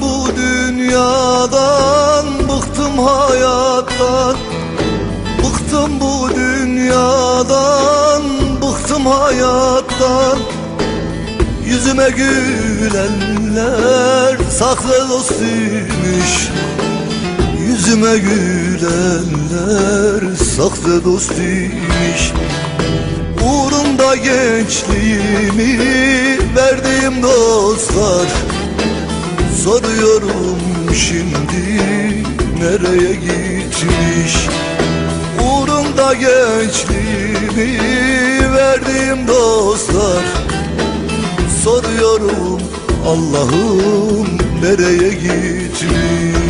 bu dünyadan Bıktım hayattan. Bıktım bu dünyadan Bıktım hayattan. Yüzüme gülenler Saklı dostuymuş. Yüzüme gülenler Saklı dostuymuş. Uğrunda gençliğimi Verdiğim dostlar. Soruyorum şimdi nereye gitmiş? Uğrunda gençliğimi verdiğim dostlar. Soruyorum Allah'ım nereye gitmiş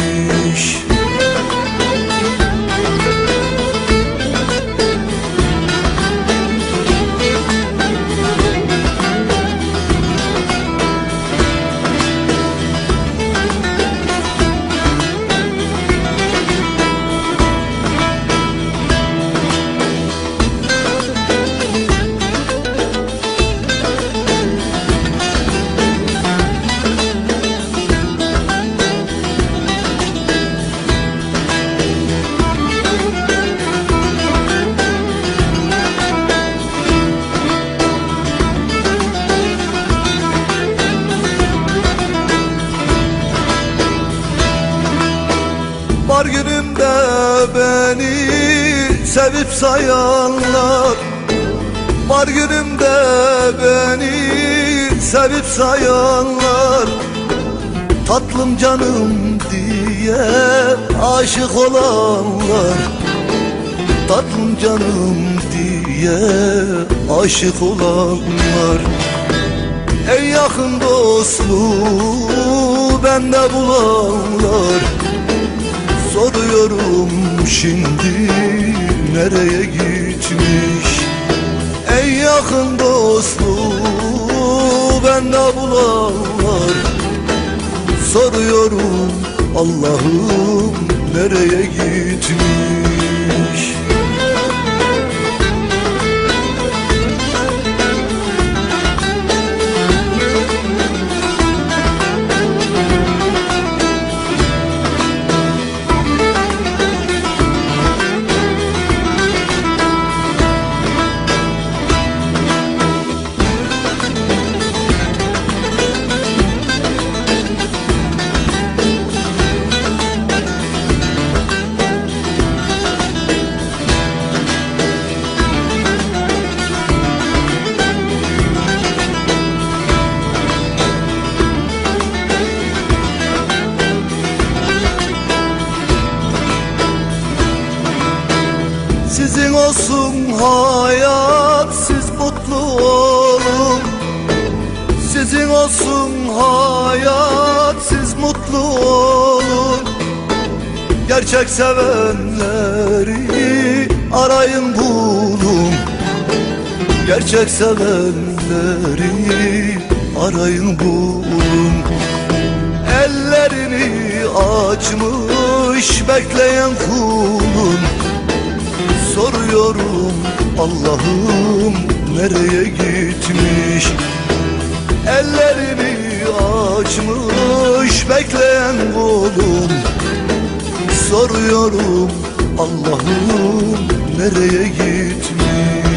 beni sevip sayanlar Var günümde beni sevip sayanlar Tatlım canım diye aşık olanlar Tatlım canım diye aşık olanlar En yakın dostluğu bende bulanlar Soruyorum şimdi nereye gitmiş? En yakın dostluğu bende bulanlar Soruyorum Allah'ım nereye gitmiş olsun hayat siz mutlu olun. Sizin olsun hayat siz mutlu olun. Gerçek sevenleri arayın bulun. Gerçek sevenleri arayın bulun. Ellerini açmış bekleyen kulun Soruyorum Allah'ım nereye gitmiş? Ellerini açmış bekleyen kulum Soruyorum Allah'ım nereye gitmiş